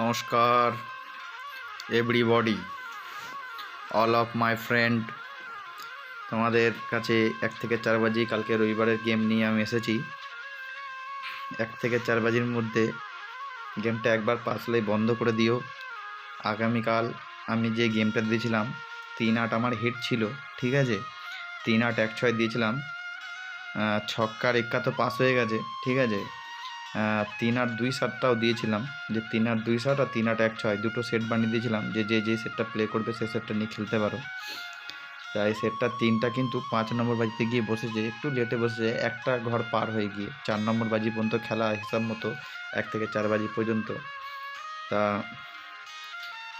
নমস্কার everybody all of my friend তোমাদের কাছে এক থেকে চার বাজি, কালকে রবিবারের গেম নিয়ে আমি এসেছি। এক থেকে চার বাজির মধ্যে গেমটা একবার পাস হলেই বন্ধ করে দিও। আগামীকাল আমি যে গেমটা দিয়েছিলাম, তিন আট আমার হিট ছিল, ঠিক আছে? তিন আট এক ছয় দিয়েছিলাম। ছক্কার এক্কা তো পাস হয়ে গেছে, ঠিক আছে? তিন আট দুই সাতটাও দিয়েছিলাম। যে তিন আট দুই সাত আর তিন আট এক ছয়, দুটো সেট বানিয়ে দিয়েছিলাম। যে যে যে সেটটা প্লে করবে সে সেটটা নিয়ে খেলতে পারো। তাই সেটটা তিনটা কিন্তু পাঁচ নম্বর বাজিতে গিয়ে বসেছে, একটু লেটে বসেছে, একটা ঘর পার হয়ে গিয়ে, চার নম্বর বাজি পর্যন্ত খেলা হিসাব মতো এক থেকে চার বাজি পর্যন্ত। তা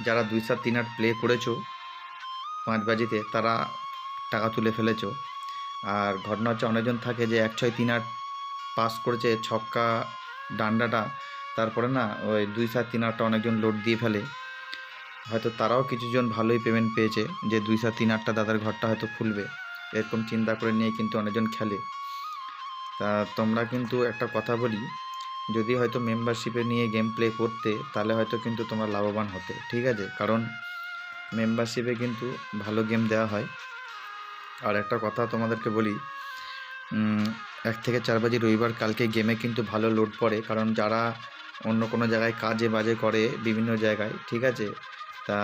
যারা দুই সাত, তিন আট প্লে করেছ পাঁচ বাজিতে, তারা টাকা তুলে ফেলেছো। আর ঘটনা হচ্ছে অনেকজন থাকে যে এক ছয়, তিন আট পাস করেছে, ছক্কা ডান্ডাটা, তারপরে না ওই দুই সাত তিন আটটা অনেকজন লোড দিয়ে ফেলে। হয়তো তারাও কিছুজন ভালোই পেমেন্ট পেয়েছে যে দুই সাত তিন আটটা দাদার ঘরটা হয়তো খুলবে। এরকম চিন্তা করে নিয়ে কিন্তু অনেকজন খেলে। তা তোমরা কিন্তু একটা কথা বলি, যদি হয়তো মেম্বারশিপে নিয়ে গেম প্লে করতে, তাহলে হয়তো কিন্তু তোমরা লাভবান হতে, ঠিক আছে? কারণ মেম্বারশিপে কিন্তু ভালো গেম দেওয়া হয়। আর একটা কথা তোমাদেরকে বলি এক থেকে চার বাজে রবিবার, কালকে গেমে কিন্তু ভালো লোড পড়ে, কারণ যারা অন্য কোনো জায়গায় কাজে বাজে করে বিভিন্ন জায়গায়, ঠিক আছে? তা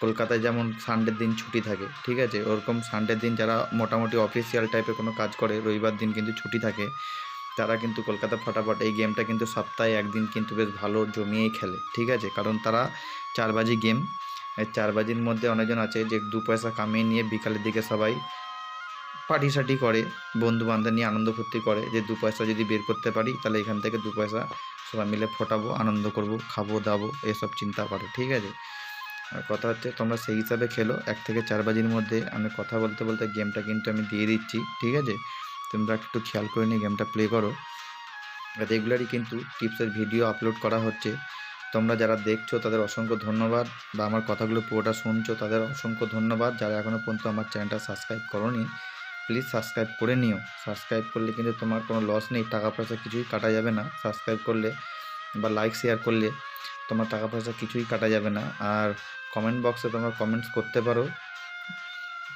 কলকাতায় যেমন সানডের দিন ছুটি থাকে, ঠিক আছে? ওরকম সানডের দিন যারা মোটামুটি অফিসিয়াল টাইপের কোনো কাজ করে, রবিবার দিন কিন্তু ছুটি থাকে, তারা কিন্তু কলকাতা ফটাফট এই গেমটা কিন্তু সপ্তাহে একদিন কিন্তু বেশ ভালো জমিয়েই খেলে, ঠিক আছে? কারণ তারা চার বাজি গেম চার বাজির মধ্যে অনেকজন আছে যে দু পয়সা কামিয়ে নিয়ে বিকালের দিকে সবাই পার্টি সার্টি করে বন্ধু বান্ধব নিয়ে আনন্দ ফুর্তি করে যে দু পয়সা যদি বের করতে পারি, তাহলে এখান থেকে দু পয়সা সবাই মিলে ফোটাবো, আনন্দ করব, খাব, দাবো, এসব চিন্তা করে, ঠিক আছে? আর কথা হচ্ছে তোমরা সেই হিসাবে খেলো, এক থেকে চার বাজির মধ্যে আমি কথা বলতে বলতে গেমটা কিন্তু আমি দিয়ে দিচ্ছি, ঠিক আছে? তোমরা একটু খেয়াল করে নিয়ে গেমটা প্লে করো। রেগুলারই কিন্তু টিপসের ভিডিও আপলোড করা হচ্ছে। তোমরা যারা দেখছ তাদের অসংখ্য ধন্যবাদ বা আমার কথাগুলো পুরোটা শুনছো তাদের অসংখ্য ধন্যবাদ। যারা এখনও পর্যন্ত আমার চ্যানেলটা সাবস্ক্রাইব করোনি প্লিজ সাবস্ক্রাইব করে নিও। সাবস্ক্রাইব করলে কিন্তু তোমার কোনো লস নেই টাকা পয়সা কিছুই কাটা যাবে না। সাবস্ক্রাইব করলে বা লাইক শেয়ার করলে তোমার টাকা পয়সা কিছুই কাটা যাবে না। আর কমেন্ট বক্সে তোমরা কমেন্টস করতে পারো।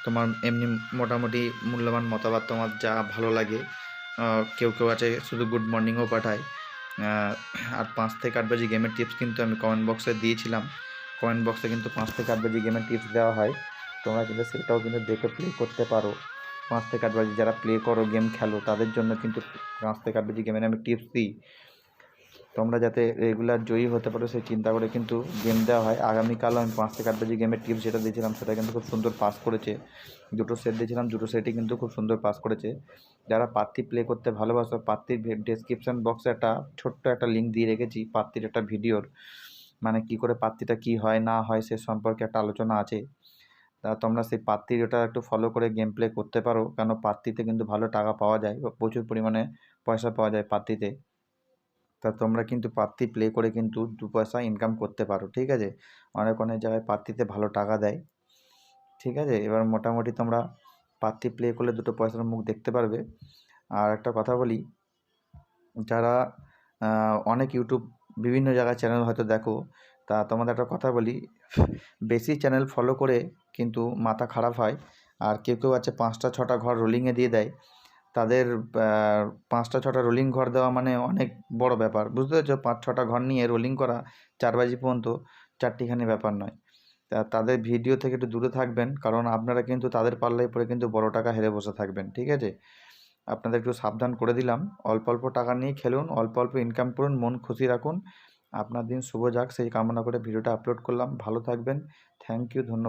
তোমার এমনি মোটামুটি মূল্যবান মতামত তোমার যা ভালো লাগে। কেউ কেউ আছে শুধু গুড মর্নিংও পাঠায়। আর পাঁচ থেকে আট বাজি গেমের টিপস কিন্তু আমি কমেন্ট বক্সে দিয়েছিলাম। কমেন্ট বক্সে কিন্তু পাঁচ থেকে আট বাজি গেমের টিপস দেওয়া হয়। তোমরা কিন্তু সেটাও কিন্তু দেখে প্লে করতে পারো। পাঁচ থেকে আট বাজি যারা প্লে করো গেম খেলো, তাদের জন্য কিন্তু পাঁচ থেকে আট বাজি গেমের আমি টিপস দিই তোমরা যাতে রেগুলার জয়ী হতে পারো, সেই চিন্তা করে কিন্তু গেম দেওয়া হয়। আগামীকালও আমি পাঁচ থেকে আট বাজি গেমের টিপস যেটা দিয়েছিলাম, সেটা কিন্তু খুব সুন্দর পাস করেছে। দুটো সেট দিয়েছিলাম, দুটো সেটই কিন্তু খুব সুন্দর পাস করেছে। যারা পাত্তি প্লে করতে ভালোবাসো, পাত্তির ডেসক্রিপশন বক্সে একটা ছোট্ট একটা লিঙ্ক দিয়ে রেখেছি, পাত্তির একটা ভিডিওর মানে কি করে পাত্তিটা কি হয়, না হয়, সে সম্পর্কে একটা আলোচনা আছে। তোমরা সেই পাত্তির ওটা একটু ফলো করে গেম প্লে করতে পারো। কেন পাত্তিতে কিন্তু ভালো টাকা পাওয়া যায়, প্রচুর পরিমাণে পয়সা পাওয়া যায় পাত্তিতে তা তোমরা কিন্তু পাত্তি প্লে করে কিন্তু দু পয়সা ইনকাম করতে পারো, ঠিক আছে? অনেক অনেক জায়গায় পাত্তিতে ভালো টাকা দেয়, ঠিক আছে? এবার মোটামুটি তোমরা পাত্তি প্লে করলে দুটো পয়সার মুখ দেখতে পারবে। আর একটা কথা বলি, যারা অনেক ইউটিউব বিভিন্ন জায়গায় চ্যানেল হয়তো দেখো তা তোমাদের একটা কথা বলি। বেশি চ্যানেল ফলো করে কিন্তু মাথা খারাপ হয়। আর কেউ কেউ আছে পাঁচটা ছটা ঘর রোলিংয়ে দিয়ে দেয়। তাদের পাঁচটা ছটা রোলিং ঘর দেওয়া মানে অনেক বড় ব্যাপার। বুঝতে পেরেছ? পাঁচ ছটা ঘর নিয়ে রোলিং করা চার বাজি পর্যন্ত চারটিখানি ব্যাপার নয়। তা তাদের ভিডিও থেকে একটু দূরে থাকবেন। কারণ আপনারা কিন্তু তাদের পাল্লায় পরে কিন্তু বড় টাকা হেরে বসে থাকবেন। ঠিক আছে? আপনাদের একটু সাবধান করে দিলাম। অল্প অল্প টাকা নিয়ে খেলুন, অল্প অল্প ইনকাম করুন, মন খুশি রাখুন। আপনার দিন শুভ যাক। সেই কামনা করে ভিডিওটা আপলোড করলাম। ভালো থাকবেন। থ্যাংক ইউ ধন্যবাদ।